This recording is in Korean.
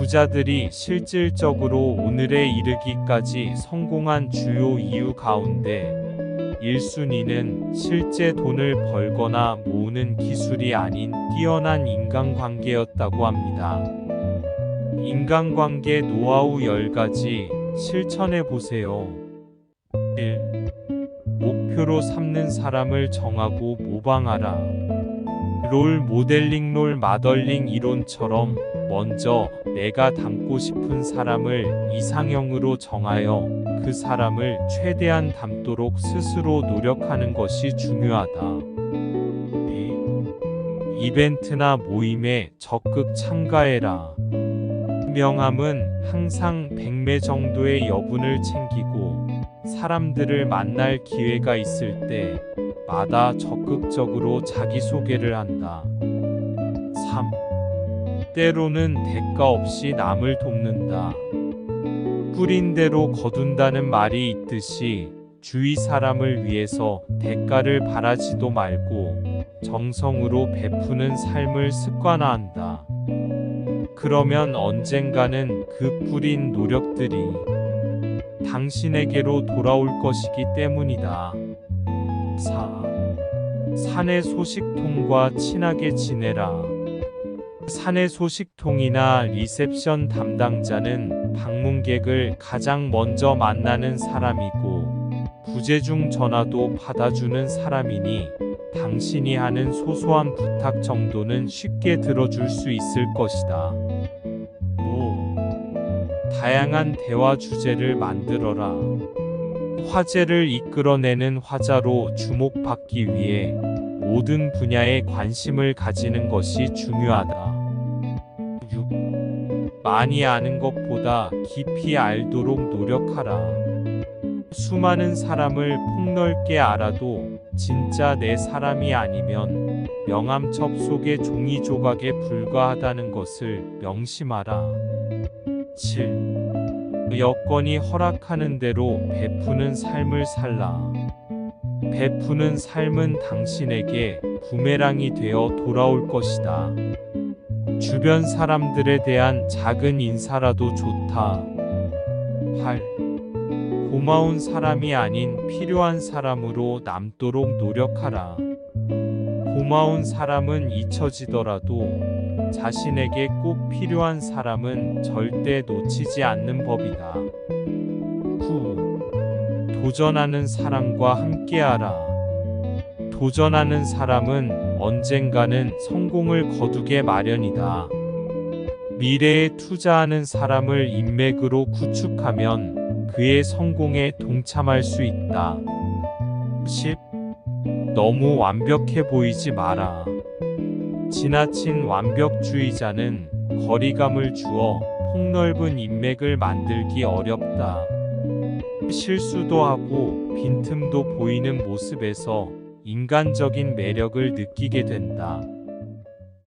부자들이 실질적으로 오늘에 이르기까지 성공한 주요 이유 가운데 1순위는 실제 돈을 벌거나 모으는 기술이 아닌 뛰어난 인간관계였다고 합니다. 인간관계 노하우 10가지 실천해 보세요. 1. 목표로 삼는 사람을 정하고 모방하라. 롤 모델링 롤 마덜링 이론처럼 먼저 내가 닮고 싶은 사람을 이상형으로 정하여 그 사람을 최대한 닮도록 스스로 노력하는 것이 중요하다. 2. 이벤트나 모임에 적극 참가해라. 명함은 항상 100매 정도의 여분을 챙기고 사람들을 만날 기회가 있을 때 마다 적극적으로 자기소개를 한다. 3. 때로는 대가 없이 남을 돕는다. 뿌린 대로 거둔다는 말이 있듯이 주위 사람을 위해서 대가를 바라지도 말고 정성으로 베푸는 삶을 습관화한다. 그러면 언젠가는 그 뿌린 노력들이 당신에게로 돌아올 것이기 때문이다. 4. 사내 소식통과 친하게 지내라. 사내 소식통이나 리셉션 담당자는 방문객을 가장 먼저 만나는 사람이고 부재중 전화도 받아주는 사람이니 당신이 하는 소소한 부탁 정도는 쉽게 들어줄 수 있을 것이다. 5. 다양한 대화 주제를 만들어라. 화제를 이끌어내는 화자로 주목받기 위해 모든 분야에 관심을 가지는 것이 중요하다. 6. 많이 아는 것보다 깊이 알도록 노력하라. 수많은 사람을 폭넓게 알아도 진짜 내 사람이 아니면 명함첩 속의 종이 조각에 불과하다는 것을 명심하라. 7. 여건이 허락하는 대로 베푸는 삶을 살라. 베푸는 삶은 당신에게 부메랑이 되어 돌아올 것이다. 주변 사람들에 대한 작은 인사라도 좋다. 8. 고마운 사람이 아닌 필요한 사람으로 남도록 노력하라. 고마운 사람은 잊혀지더라도 자신에게 꼭 필요한 사람은 절대 놓치지 않는 법이다. 9. 도전하는 사람과 함께하라. 도전하는 사람은 언젠가는 성공을 거두게 마련이다. 미래에 투자하는 사람을 인맥으로 구축하면 그의 성공에 동참할 수 있다. 10. 너무 완벽해 보이지 마라. 지나친 완벽주의자는 거리감을 주어 폭넓은 인맥을 만들기 어렵다. 실수도 하고 빈틈도 보이는 모습에서 인간적인 매력을 느끼게 된다.